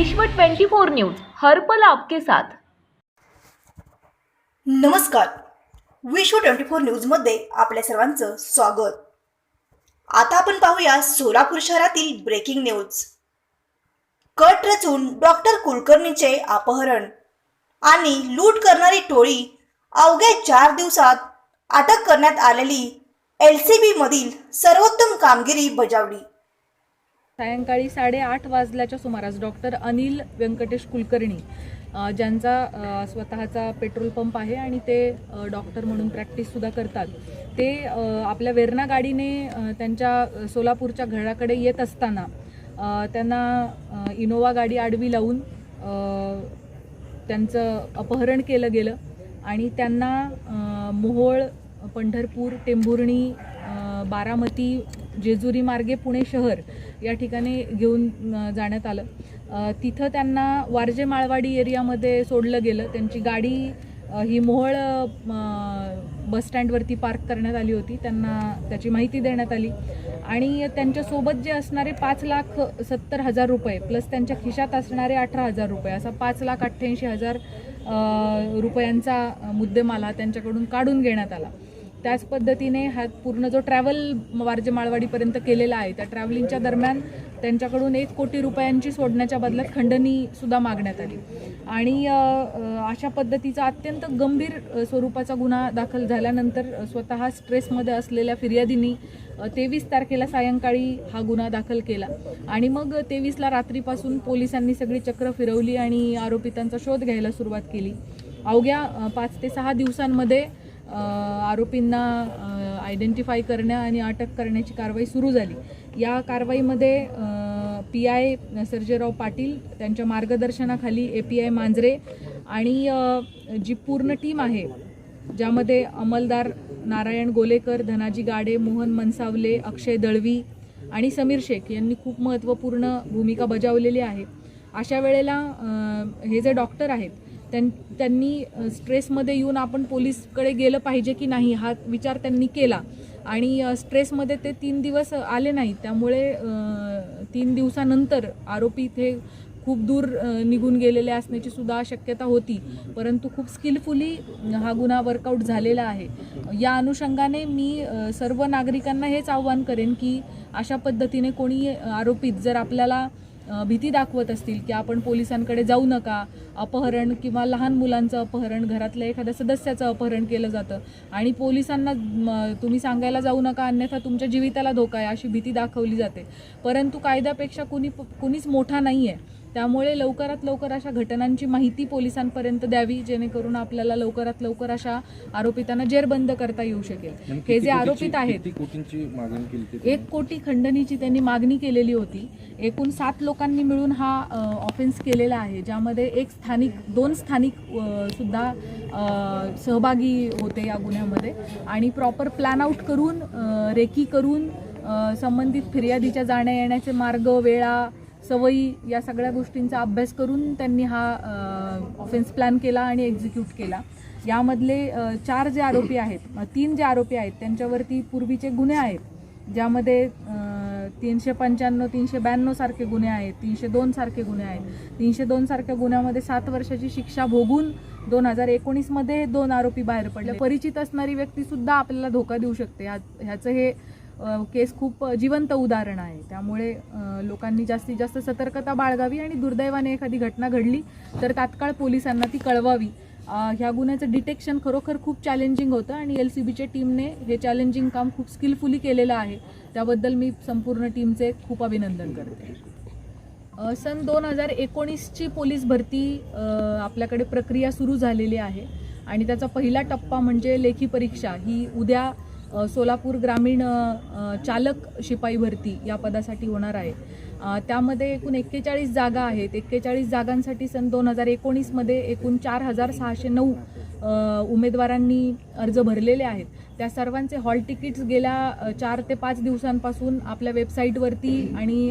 विश्व 24 न्यूज हर पल आपके साथ. नमस्कार. विश्व ट्वेंटी फोर न्यूजमध्ये आपल्या सर्वांचं स्वागत. आता आपण पाहूया सोलापूर शहरातील ब्रेकिंग न्यूज कट रचून डॉक्टर कुलकर्णीचे अपहरण आणि लूट करणारी टोळी अवघ्या चार दिवसात अटक करण्यात आलेली एल सी बी मधील सर्वोत्तम कामगिरी बजावली. सायंकाळी साडेआठ वाजल्याच्या सुमारास डॉक्टर अनिल व्यंकटेश कुलकर्णी ज्यांचा स्वतःचा पेट्रोल पंप आहे आणि ते डॉक्टर म्हणून प्रॅक्टिससुद्धा करतात. ते आपल्या वेरणा गाडीने त्यांच्या सोलापूरच्या घराकडे येत असताना त्यांना इनोवा गाडी आडवी लावून त्यांचं अपहरण केलं गेलं आणि त्यांना मोहोळ पंढरपूर टेंभुर्णी बारामती जेजुरी मार्गे पुणे शहर या ठिकाणी घेऊन जाण्यात आलं. तिथं त्यांना वारजे माळवाडी एरियामध्ये सोडलं गेलं. त्यांची गाडी ही मोहळ बसस्टँडवरती पार्क करण्यात आली होती. त्यांना त्याची माहिती देण्यात आली. आणि त्यांच्यासोबत जे असणारे पाच लाख सत्तर हजार रुपये प्लस त्यांच्या खिशात असणारे अठरा हजार रुपये असा पाच लाख अठ्ठ्याऐंशी हजार रुपयांचा मुद्देमाला त्यांच्याकडून काढून घेण्यात आला. त्याच पद्धतीने हा पूर्ण जो ट्रॅव्हल वारजे माळवाडीपर्यंत केलेला आहे त्या ट्रॅव्हलिंगच्या दरम्यान त्यांच्याकडून एक कोटी रुपयांची सोडण्याच्या बदल्यात खंडणीसुद्धा मागण्यात आली. आणि अशा पद्धतीचा अत्यंत गंभीर स्वरूपाचा गुन्हा दाखल झाल्यानंतर स्वतः स्ट्रेसमध्ये असलेल्या फिर्यादींनी तेवीस तारखेला सायंकाळी हा गुन्हा दाखल केला. आणि मग तेवीसला रात्रीपासून पोलिसांनी सगळी चक्र फिरवली आणि आरोपितांचा शोध घ्यायला सुरुवात केली. अवघ्या पाच ते सहा दिवसांमध्ये आरोपींना आयडेंटिफाय करण्या आणि अटक करण्याची कारवाई सुरू झाली. या कारवाईमध्ये पी आय सर्जेराव पाटील त्यांच्या मार्गदर्शनाखाली ए पी आय मांजरे आणि जी पूर्ण टीम आहे ज्यामध्ये अंमलदार नारायण गोलेकर धनाजी गाडे मोहन मनसावले अक्षय दळवी आणि समीर शेख यांनी खूप महत्त्वपूर्ण भूमिका बजावलेली आहे. अशा वेळेला हे जे डॉक्टर आहेत त्यां त्यांनी स्ट्रेसमध्ये येऊन आपण पोलीसकडे गेलं पाहिजे की नाही हा विचार त्यांनी केला. आणि स्ट्रेसमध्ये ते तीन दिवस आले नाही त्यामुळे तीन दिवसानंतर आरोपी इथे खूप दूर निघून गेलेले असण्याची सुद्धा शक्यता होती. परंतु खूप स्किलफुली हा गुन्हा वर्कआउट झालेला आहे. या अनुषंगाने मी सर्व नागरिकांना हेच आव्हान करेन की अशा पद्धतीने कोणी आरोपीत जर आपल्याला भीती दाखवत असतील की आपण पोलिसांकडे जाऊ नका अपहरण किंवा लहान मुलांचं अपहरण घरातल्या एखाद्या सदस्याचं अपहरण केलं जातं. आणि पोलिसांना तुम्ही सांगायला जाऊ नका अन्यथा तुमच्या जीविताला धोका आहे अशी भीती दाखवली जाते. परंतु कायद्यापेक्षा कुणी कुणीच मोठा नाही आहे त्यामुळे लवकरात लवकर अशा घटनांची माहिती पोलिसांपर्यंत द्यावी जेणेकरून आपल्याला लवकरात लवकर अशा आरोपितांना जेरबंद करता येऊ शकेल. हे जे आरोपित आहेत एक कोटी खंडणीची त्यांनी मागणी केलेली होती. एकूण सात लोकांनी मिळून हा ऑफेन्स केलेला आहे ज्यामध्ये एक स्थानिक दोन स्थानिक सुद्धा सहभागी होते या गुन्ह्यामध्ये. आणि प्रॉपर प्लॅन आउट करून रेकी करून संबंधित फिर्यादीच्या जाण्या येण्याचे मार्ग वेळा सवयी या सगळ्या गोष्टींचा अभ्यास करून त्यांनी हा ऑफेन्स प्लॅन केला आणि एक्झिक्यूट केला. यामधले चार जे आरोपी आहेत तीन जे आरोपी आहेत त्यांच्यावरती पूर्वीचे गुन्हे आहेत ज्यामध्ये तीनशे पंच्याण्णव तीनशे ब्याण्णव सारखे गुन्हे आहेत तीनशे दोन सारखे गुन्हे आहेत. तीनशे दोन सारख्या गुन्ह्यामध्ये सात वर्षाची शिक्षा भोगून दोन हजार एकोणीसमध्ये दोन आरोपी बाहेर पडले. परिचित असणारी व्यक्तीसुद्धा आपल्याला धोका देऊ शकते. ह्या- ह्याचं हे केस खूप जिवंत उदाहरण आहे. त्यामुळे लोकांनी जास्तीत जास्त सतर्कता बाळगावी आणि दुर्दैवाने एखादी घटना घडली तर तात्काळ पोलिसांना ती कळवावी. ह्या गुन्ह्याचं डिटेक्शन खरोखर खूप चॅलेंजिंग होतं आणि एल सी बीच्या टीमने हे चॅलेंजिंग काम खूप स्किलफुली केलेलं आहे. त्याबद्दल मी संपूर्ण टीमचे खूप अभिनंदन करते. सन दोन हजार एकोणीसची पोलीस भरती आपल्याकडे प्रक्रिया सुरू झालेली आहे. आणि त्याचा पहिला टप्पा म्हणजे लेखी परीक्षा. ही उद्या सोलापूर ग्रामीण चालक शिपाई भरती या पदासाठी होणार आहे. त्यामध्ये एकूण एक्केचाळीस जागा आहेत. एक्केचाळीस जागांसाठी सन दोन हजार एकोणीसमध्ये एकूण चार हजार सहाशे नऊ उमेदवारांनी अर्ज भरलेले आहेत. त्या सर्वांचे हॉल तिकीट्स गेल्या चार ते पाच दिवसांपासून आपल्या वेबसाईटवरती आणि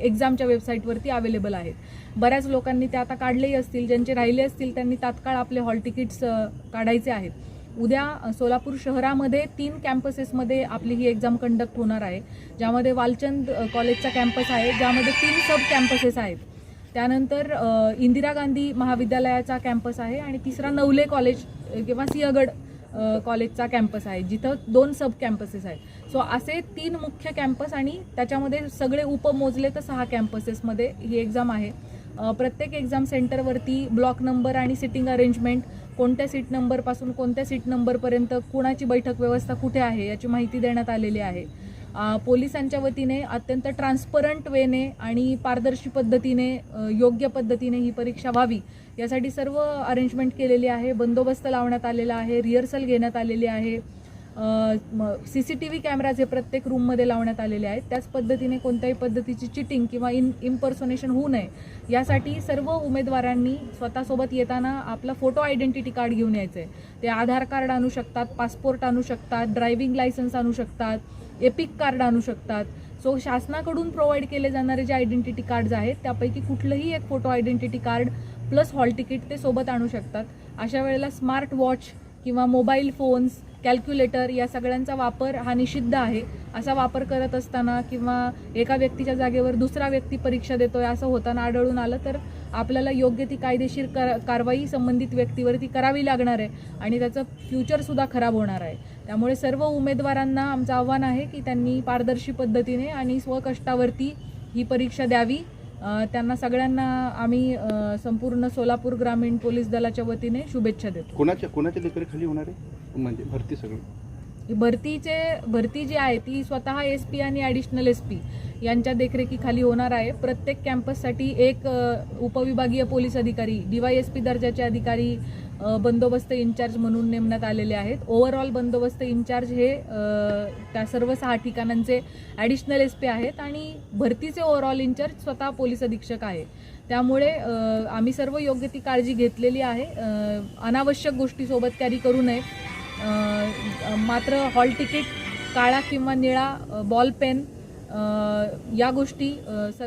एक्झामच्या वेबसाईटवरती अवेलेबल आहेत. बऱ्याच लोकांनी ते आता काढलेही असतील ज्यांचे राहिले असतील त्यांनी तात्काळ आपले हॉल तिकीट्स काढायचे आहेत. उद्या सोलापूर शहरामध्ये तीन कॅम्पसेसमध्ये आपली ही एक्झाम कंडक्ट होणार आहे. ज्यामध्ये वालचंद कॉलेजचा कॅम्पस आहे ज्यामध्ये तीन सब कॅम्पसेस आहेत. त्यानंतर इंदिरा गांधी महाविद्यालयाचा कॅम्पस आहे आणि तिसरा नवले कॉलेज किंवा सिंहगड कॉलेजचा कॅम्पस आहे जिथं दोन सब कॅम्पसेस आहेत. सो असे तीन मुख्य कॅम्पस आणि त्याच्यामध्ये सगळे उपमोजले तर सहा कॅम्पसेसमध्ये ही एक्झाम आहे. प्रत्येक एक्झाम सेंटरवरती ब्लॉक नंबर आणि सिटिंग अरेंजमेंट कोणत्या सीट नंबरपासून कोणत्या सीट नंबरपर्यंत कुणाची बैठक व्यवस्था कुठे आहे याची माहिती देण्यात आलेली आहे. पोलिसांच्या वतीने अत्यंत ट्रान्सपरंट वेने आणि पारदर्शी पद्धतीने योग्य पद्धतीने ही परीक्षा व्हावी यासाठी सर्व अरेंजमेंट केलेली आहे. बंदोबस्त लावण्यात आलेला आहे. रिहर्सल घेण्यात आलेली आहे. C C T V cameras हे प्रत्येक रूममध्ये लावण्यात आलेले आहेत. त्याच पद्धतीने कोणत्याही पद्धतीची चिटिंग किंवा इन इम्पर्सोनेशन होऊ नये यासाठी सर्व उमेदवारांनी स्वतःसोबत येताना आपला फोटो आयडेंटिटी कार्ड घेऊन यायचं. आहे ते आधार कार्ड आणू शकतात पासपोर्ट आणू शकतात ड्रायव्हिंग लायसन्स आणू शकतात एपिक कार्ड आणू शकतात. सो शासनाकडून प्रोव्हाइड केले जाणारे जे आयडेंटिटी कार्ड्स आहेत त्यापैकी कुठलंही एक photo identity card plus hall ticket ते सोबत आणू शकतात. अशा वेळेला स्मार्ट वॉच किंवा मोबाईल फोन्स कॅल्क्युलेटर या सगळ्यांचा वापर हा निषिद्ध आहे. असा वापर करत असताना किंवा एका व्यक्तीच्या जागेवर दुसरा व्यक्ती परीक्षा देतोय असं होताना आढळून आलं तर आपल्याला योग्य ती कायदेशीर कर कारवाई संबंधित व्यक्तीवरती करावी लागणार आहे आणि त्याचं फ्युचरसुद्धा खराब होणार आहे. त्यामुळे सर्व उमेदवारांना आमचं आव्हान आहे की त्यांनी पारदर्शी पद्धतीने आणि स्वकष्टावरती ही परीक्षा द्यावी. त्यांना सगळ्यांना आम्ही संपूर्ण सोलापूर ग्रामीण पोलीस दलाच्या वतीने शुभेच्छा देतो. कोणाच्या कोणाच्या लेकराखाली होणार आहे? म्हणजे भरती सगळं. भरतीचे भरती जी आहे ती स्वतः एस पी आणि ॲडिशनल एस पी यांच्या देखरेखीखाली होणार आहे. प्रत्येक कॅम्पससाठी एक उपविभागीय पोलीस अधिकारी डी वाय एस पी दर्जाचे अधिकारी बंदोबस्त इन्चार्ज म्हणून नेमण्यात आलेले आहेत. ओव्हरऑल बंदोबस्त इन्चार्ज हे त्या सर्व सहा ठिकाणांचे ॲडिशनल एस पी आहेत आणि भरतीचे ओव्हरऑल इन्चार्ज स्वतः पोलीस अधीक्षक आहे. त्यामुळे आम्ही सर्व योग्य ती काळजी घेतलेली आहे. अनावश्यक गोष्टीसोबत कॅरी करू नये. मात्र हॉल तिकीट काळा किंवा निळा बॉल पेन या गोष्टी सर